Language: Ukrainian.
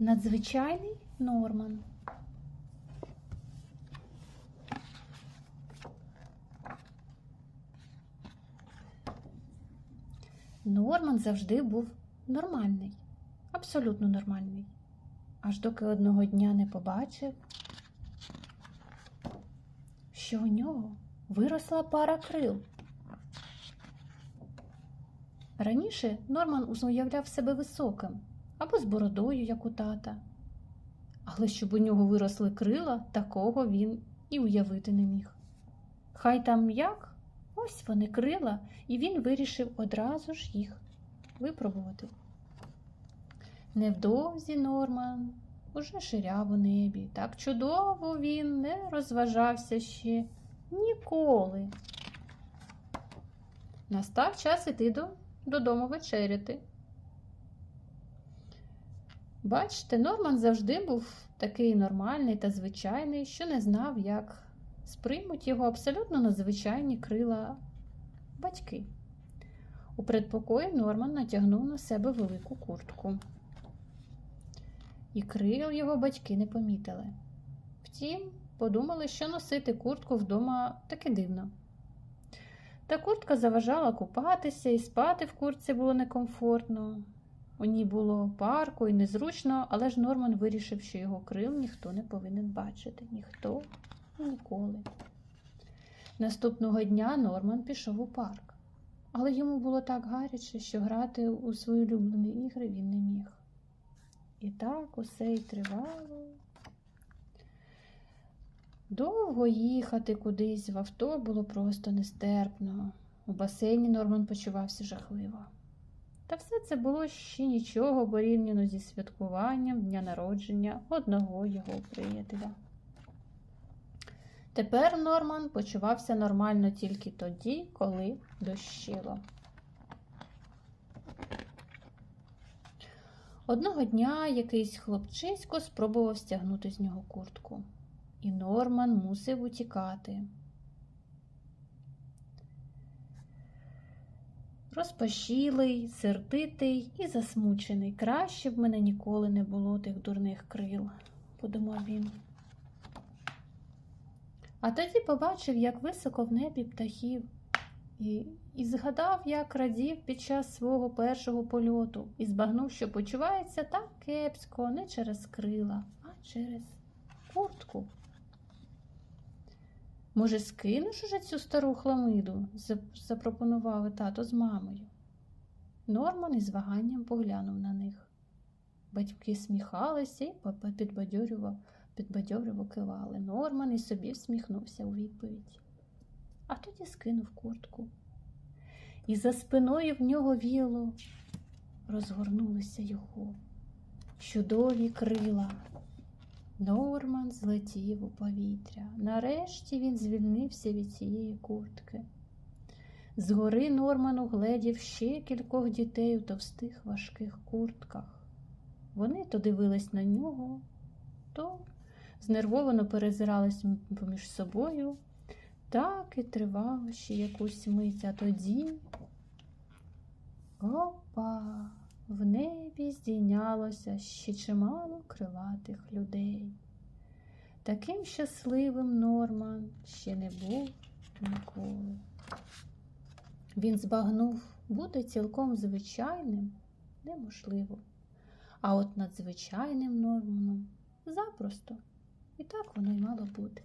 Надзвичайний Норман. Норман завжди був нормальний, абсолютно нормальний. Аж доки одного дня не побачив, що у нього виросла пара крил. Раніше Норман уявляв себе високим або з бородою, як у тата. Але щоб у нього виросли крила, такого він і уявити не міг. Хай там як, ось вони крила, і він вирішив одразу ж їх випробувати. Невдовзі Норман уже ширяв у небі. Так чудово він не розважався ще ніколи. Настав час іти до, додому вечеряти. Бачите, Норман завжди був такий нормальний та звичайний, що не знав, як сприймуть його абсолютно надзвичайні крила батьки. У предпокої Норман натягнув на себе велику куртку. І крил його батьки не помітили. Втім, подумали, що носити куртку вдома таки дивно. Та куртка заважала купатися і спати в куртці було некомфортно. У ній було парку і незручно, але ж Норман вирішив, що його крил ніхто не повинен бачити. Ніхто і ніколи. Наступного дня Норман пішов у парк, але йому було так гаряче, що грати у свої улюблені ігри він не міг. І так усе й тривало. Довго їхати кудись в авто було просто нестерпно. У басейні Норман почувався жахливо. Та все це було ще нічого порівняно зі святкуванням дня народження одного його приятеля. Тепер Норман почувався нормально тільки тоді, коли дощило. Одного дня якийсь хлопчисько спробував стягнути з нього куртку, і Норман мусив утікати. Розпашілий, сердитий і засмучений. Краще б мене ніколи не було тих дурних крил, подумав він. А тоді побачив, як високо в небі птахів, і, і згадав, як радів під час свого першого польоту, і збагнув, що почувається так кепсько не через крила, а через куртку. Може, скинеш уже цю стару хламиду? запропонували тато з мамою. Норман із ваганням поглянув на них. Батьки сміхалися і підбадьорював, підбадьорював кивали. Норман і собі всміхнувся у відповідь. А тоді скинув куртку. І за спиною в нього віло розгорнулися його чудові крила. Норман злетів у повітря. Нарешті він звільнився від цієї куртки. Згори Норман угледів ще кількох дітей у товстих важких куртках. Вони то дивились на нього, то знервовано перезирались поміж собою. Так і тривало ще якусь мить, а тоді. Опа! В небі здійнялося ще чимало крилатих людей. Таким щасливим Норман ще не був ніколи. Він збагнув бути цілком звичайним неможливо, а от надзвичайним Норманом запросто. І так воно й мало бути.